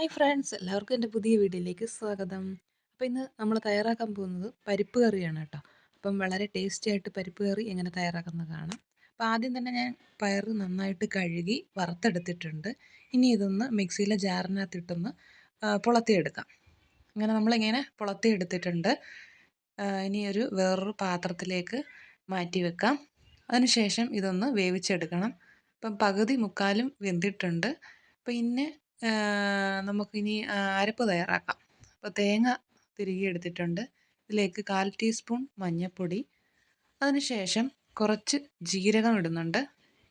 Hi friends. എല്ലാവർക്കും എന്റെ പുതിയ വീഡിയോയിലേക്ക് സ്വാഗതം. അപ്പോൾ ഇന്ന് നമ്മൾ തയ്യാറാക്കാൻ പോകുന്നത് പരിപ്പ് കറിയാണ് കേട്ടോ. അപ്പം വളരെ ടേസ്റ്റി ആയിട്ട് പരിപ്പ് കറി എങ്ങനെ തയ്യാറാക്കുന്നത് കാണാം അപ്പോൾ ആദ്യം തന്നെ ഞാൻ പയർ നന്നായിട്ട് കഴുകി വറുത്തെടുത്തിട്ടുണ്ട്. ഇനി ഇതൊന്ന് മിക്സിയിലെ ജാറിനകത്തിട്ടൊന്ന് പുളത്തിയെടുക്കാം. അങ്ങനെ നമ്മളിങ്ങനെ പുളത്തിയെടുത്തിട്ടുണ്ട്. ഇനി ഒരു വേറൊരു പാത്രത്തിലേക്ക് മാറ്റി വെക്കാം. അതിനുശേഷം ഇതൊന്ന് വേവിച്ചെടുക്കണം. ഇപ്പം പകുതി മുക്കാലും വെന്തിട്ടുണ്ട്. പിന്നെ നമുക്കിനി അരപ്പ് തയ്യാറാക്കാം. അപ്പോൾ തേങ്ങ തിരികെ എടുത്തിട്ടുണ്ട്. ഇതിലേക്ക് കാൽ ടീസ്പൂൺ മഞ്ഞൾപ്പൊടി അതിനുശേഷം കുറച്ച് ജീരകം ഇടുന്നുണ്ട്.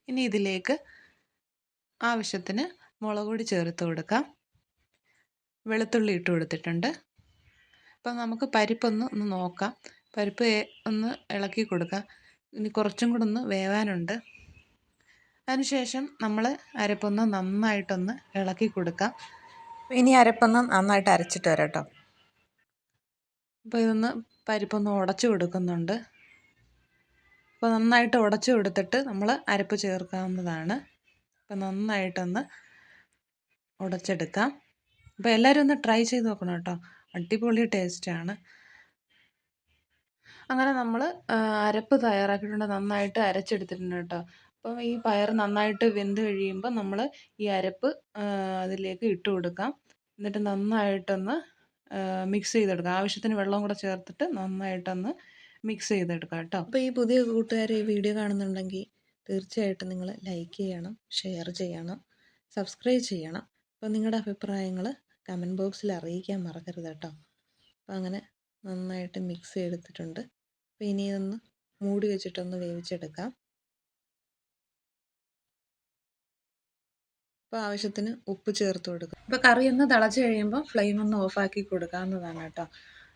ഇനി ഇതിലേക്ക് ആവശ്യത്തിന് മുളക് പൊടി ചേർത്ത് കൊടുക്കാം. വെളുത്തുള്ളി ഇട്ട് കൊടുത്തിട്ടുണ്ട്. അപ്പം നമുക്ക് പരിപ്പൊന്ന് ഒന്ന് നോക്കാം. പരിപ്പ് ഒന്ന് ഇളക്കി കൊടുക്കാം. ഇനി കുറച്ചും കൂടെ ഒന്ന് വേവാനുണ്ട്. അതിനുശേഷം നമ്മൾ അരപ്പൊന്ന് നന്നായിട്ടൊന്ന് ഇളക്കി കൊടുക്കാം. ഇനി അരപ്പൊന്ന് നന്നായിട്ട് അരച്ചിട്ട് വരാം കേട്ടോ അപ്പോൾ ഇതൊന്ന് പരിപ്പൊന്ന് ഉടച്ചു കൊടുക്കുന്നുണ്ട്. അപ്പോൾ നന്നായിട്ട് ഉടച്ചു കൊടുത്തിട്ട് നമ്മൾ അരപ്പ് ചേർക്കാവുന്നതാണ്. അപ്പോൾ നന്നായിട്ടൊന്ന് ഉടച്ചെടുക്കാം. അപ്പോൾ എല്ലാവരും ഒന്ന് ട്രൈ ചെയ്ത് നോക്കണം കേട്ടോ. അടിപൊളി ടേസ്റ്റാണ്. അങ്ങനെ നമ്മൾ അരപ്പ് തയ്യാറാക്കിയിട്ടുണ്ട്. നന്നായിട്ട് അരച്ചെടുത്തിട്ടുണ്ട് കേട്ടോ. അപ്പം ഈ പയർ നന്നായിട്ട് വെന്ത് കഴിയുമ്പോൾ നമ്മൾ ഈ അരപ്പ് അതിലേക്ക് ഇട്ട് കൊടുക്കാം എന്നിട്ട് നന്നായിട്ടൊന്ന് മിക്സ് ചെയ്തെടുക്കാം ആവശ്യത്തിന് വെള്ളം കൂടെ ചേർത്തിട്ട് നന്നായിട്ടൊന്ന് മിക്സ് ചെയ്തെടുക്കാം കേട്ടോ. അപ്പോൾ ഈ പുതിയ കൂട്ടുകാർ ഈ വീഡിയോ കാണുന്നുണ്ടെങ്കിൽ തീർച്ചയായിട്ടും നിങ്ങൾ ലൈക്ക് ചെയ്യണം ഷെയർ ചെയ്യണം സബ്സ്ക്രൈബ് ചെയ്യണം. അപ്പോൾ നിങ്ങളുടെ അഭിപ്രായങ്ങൾ കമന്റ് ബോക്സിൽ അറിയിക്കാൻ മറക്കരുത് കേട്ടോ. അപ്പോൾ അങ്ങനെ നന്നായിട്ട് മിക്സ് ചെയ്തെടുത്തിട്ടുണ്ട്. അപ്പോൾ ഇനി ഇതൊന്ന് മൂടി വെച്ചിട്ടൊന്ന് വേവിച്ചെടുക്കാം. അപ്പോൾ ആവശ്യത്തിന് ഉപ്പ് ചേർത്ത് കൊടുക്കുക അപ്പോൾ കറി ഒന്ന് തിളച്ച് കഴിയുമ്പോൾ ഫ്ലെയിം ഒന്ന് ഓഫാക്കി കൊടുക്കാവുന്നതാണ് കേട്ടോ.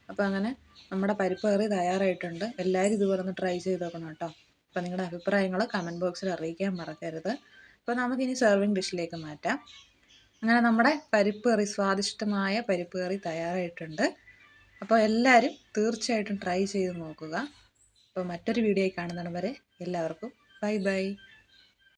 അപ്പോൾ അങ്ങനെ നമ്മുടെ പരിപ്പ് കറി തയ്യാറായിട്ടുണ്ട്. എല്ലാവരും ഇതുപോലെ ഒന്ന് ട്രൈ ചെയ്ത് നോക്കണം കേട്ടോ. അപ്പോൾ നിങ്ങളുടെ അഭിപ്രായങ്ങൾ കമന്റ് ബോക്സിൽ അറിയിക്കാൻ മറക്കരുത്. അപ്പോൾ നമുക്കിനി സെർവിങ് ഡിഷിലേക്ക് മാറ്റാം. അങ്ങനെ നമ്മുടെ പരിപ്പ് കറി സ്വാദിഷ്ടമായ പരിപ്പ് കറി തയ്യാറായിട്ടുണ്ട്. അപ്പോൾ എല്ലാവരും തീർച്ചയായിട്ടും ട്രൈ ചെയ്ത് നോക്കുക. അപ്പോൾ മറ്റൊരു വീഡിയോ കാണുന്നിടം വരെ എല്ലാവർക്കും ബൈ ബൈ